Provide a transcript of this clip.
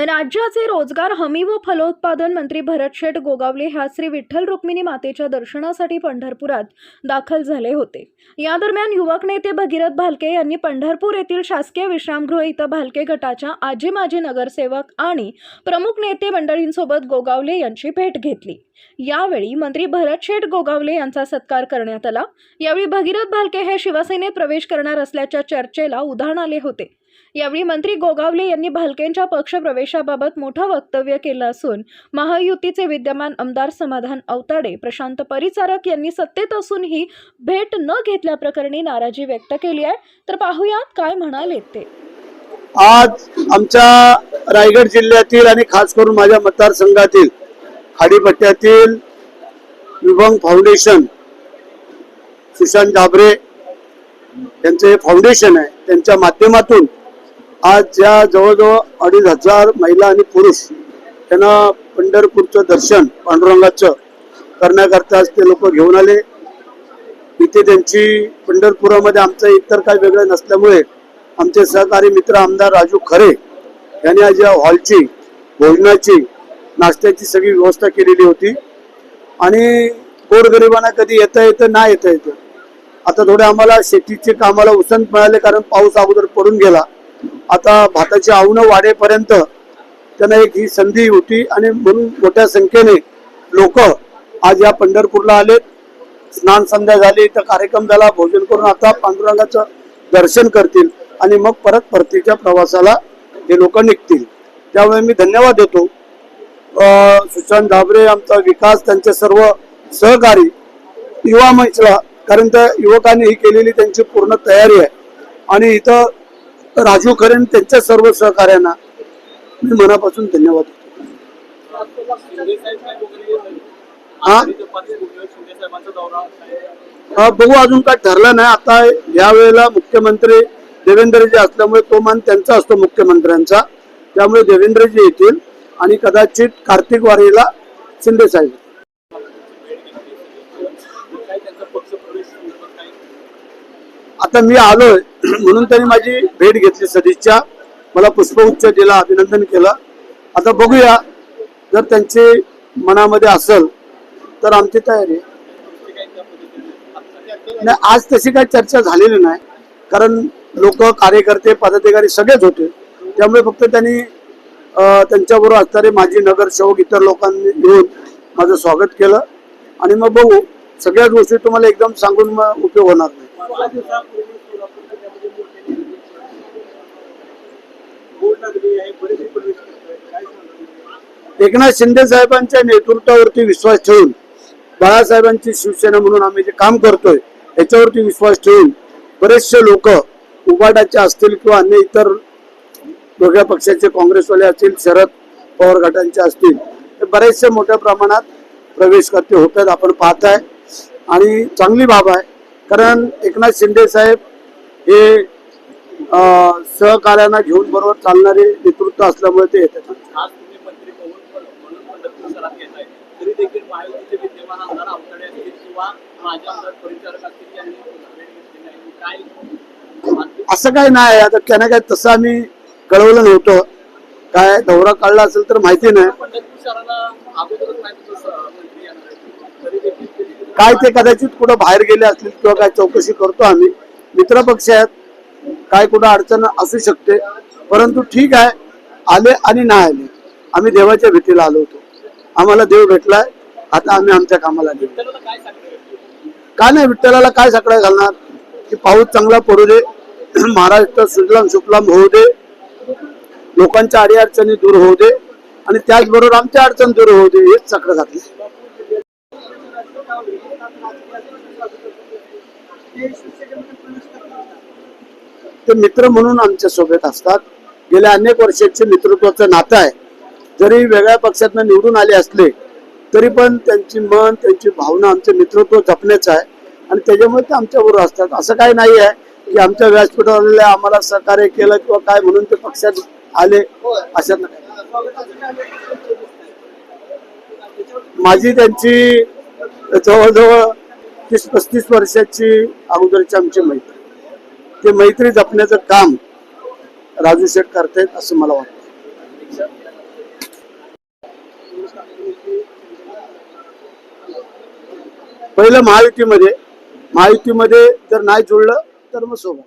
राज्याचे रोजगार हमी व फलोत्पादन मंत्री भरत शेठ गोगावले ह्या श्री विठ्ठल रुक्मिणी मातेच्या दर्शनासाठी पंढरपुरात दाखल झाले होते. या दरम्यान युवक नेते भगीरथ भालके यांनी पंढरपूर येथील शासकीय विश्रामगृह इथं भालके गटाच्या आजी माजी नगरसेवक आणि प्रमुख नेते मंडळींसोबत गोगावले यांची भेट घेतली. यावेळी मंत्री भरत शेठ गोगावले यांचा सत्कार करण्यात आला. यावेळी भगीरथ भालके हे शिवसेनेत प्रवेश करणार असल्याच्या चर्चेला उधाण आले होते. यावेळी मंत्री गोगावले यांनी भालकेंच्या पक्षप्रवेशाबाबत मोठं वक्तव्य केलं असून महायुतीचे विद्यमान आमदार समाधान अवताडे प्रशांत परिचारक यांनी सत्तेत असूनही भेट न घेतल्याप्रकरणी नाराजी व्यक्त केली आहे. तर पाहुयात काय म्हणाले ते. आज आमच्या रायगड जिल्ह्यातील आणि खास करून माझ्या मतदारसंघातील खाडीपट्ट्यातील विभंग फाउंडेशन सुशांत डाबरे यांचं हे फाउंडेशन आहे त्यांच्या माध्यमातून आज ज्या जवळजवळ अडीच हजार महिला आणि पुरुष त्यांना पंढरपूरचं दर्शन पांडुरंगाचं करण्याकरता आज ते लोक घेऊन आले. इथे त्यांची पंढरपुरामध्ये आमचं इतर काही वेगळं नसल्यामुळे आमचे सहकारी मित्र आमदार राजू खरे यांनी आज या हॉलची भोजनाची नाश्त्याची सगळी व्यवस्था केलेली होती. आणि गोरगरिबांना कधी येता येतं ना येता येतं. आता थोडे आम्हाला शेतीचे कामाला उसंत मिळाले कारण पाऊस अगोदर पडून गेला. आता भाताची आवणं वाढेपर्यंत त्यांना एक ही संधी होती आणि म्हणून मोठ्या संख्येने लोक आज या पंढरपूरला आलेत. स्नान संध्या झाली तर कार्यक्रम झाला भोजन करून आता पांडुरंगाचं दर्शन करतील आणि मग परत परतीच्या प्रवासाला हे लोक निघतील. त्यामुळे मी धन्यवाद देतो. सुशांत धाबरे आमचा विकास त्यांचे सर्व सहकारी युवा मंचला कारण त्या युवकांनी ही केलेली त्यांची पूर्ण तयारी आहे. आणि इथं राजू खरेन त्यांच्या सर्व सहकार्यांना. मी मनापासून धन्यवाद देतो. हा? बघू अजून काय ठरलं नाही. आता या वेळेला मुख्यमंत्री देवेंद्रजी असल्यामुळे तो मान त्यांचा असतो मुख्यमंत्र्यांचा. त्यामुळे देवेंद्रजी येतील आणि कदाचित कार्तिक वारीला शिंदे साहेब आता मी आलोय. म्हणून त्यांनी माझी भेट घेतली सदिच्छा. मला पुष्पगुच्छ दिला अभिनंदन केलं. आता बघूया जर त्यांची मनामध्ये असेल तर आमची तयारी. नाही आज तशी काही चर्चा झालेली नाही कारण लोक कार्यकर्ते पदाधिकारी सगळेच होते. त्यामुळे फक्त त्यांनी त्यांच्याबरोबर असणारे माजी नगरसेवक इतर लोकांनी येऊन माझं स्वागत केलं. आणि मग बघू सगळ्याच गोष्टी तुम्हाला एकदम सांगून मग उपयोग होणार. एकनाथ शिंदे साहेबांच्या नेतृत्वावरती विश्वास ठेवून बाळासाहेबांची शिवसेना म्हणून आम्ही जे काम करतोय याच्यावरती विश्वास ठेवून बरेचसे लोक उबाटाचे असतील किंवा अन्य इतर वेगळ्या पक्षाचे काँग्रेसवाले असतील शरद पवार गटांचे असतील ते बरेचसे मोठ्या प्रमाणात प्रवेश करते होतात आपण पाहताय. आणि चांगली बाब आहे कारण एकनाथ शिंदे साहेब हे सहकार्यांना घेऊन बरोबर चालणारे नेतृत्व असल्यामुळे ते येतात. असं काही नाही. आता त्यांना काय तसं आम्ही कळवलं नव्हतं. काय दौरा काढला असेल तर माहिती नाही. काय ते कदाचित कुठं बाहेर गेले असतील किंवा काय चौकशी करतो आम्ही. मित्रपक्ष आहेत. काय कुठं अडचण असू शकते. परंतु ठीक आहे. आले आणि नाही आले. आम्ही देवाच्या भीतीला आलो होतो. आम्हाला देव भेटलाय. आता आम्ही आमच्या कामाला गेलो. काय का नाही विठ्ठलाला काय सकडा घालणार? की पाऊस चांगला पडू दे. महाराष्ट्र सुजलाम सुफलाम होऊ दे. लोकांच्या अडीअडचणी दूर होऊ दे. आणि त्याचबरोबर आमच्या अडचण दूर होऊ दे. हेच चक्र घातले ते मित्र म्हणून आमच्यासोबत असतात. गेल्या अनेक वर्षाचे मित्रत्वाचं नातं आहे. जरी वेगळ्या पक्षातनं निवडून आले असले तरी पण त्यांची मन त्यांची भावना आमचं मित्रत्व जपण्याचं आहे. आणि त्याच्यामुळे ते आमच्याबरोबर असतात. असं काही नाही आहे की आमच्या व्यासपीठावर आम्हाला सहकार्य केलं किंवा काय म्हणून ते पक्षात आले अशात माझी त्यांची जवळजवळ तीस पस्तीस वर्षाची अगोदरची आमची मैत्री. ते मैत्री जपण्याचं काम राजू शेठ करतायत असं मला वाटतं. पहिलं महायुतीमध्ये महायुतीमध्ये जर नाही जुळलं तर मग सोबत.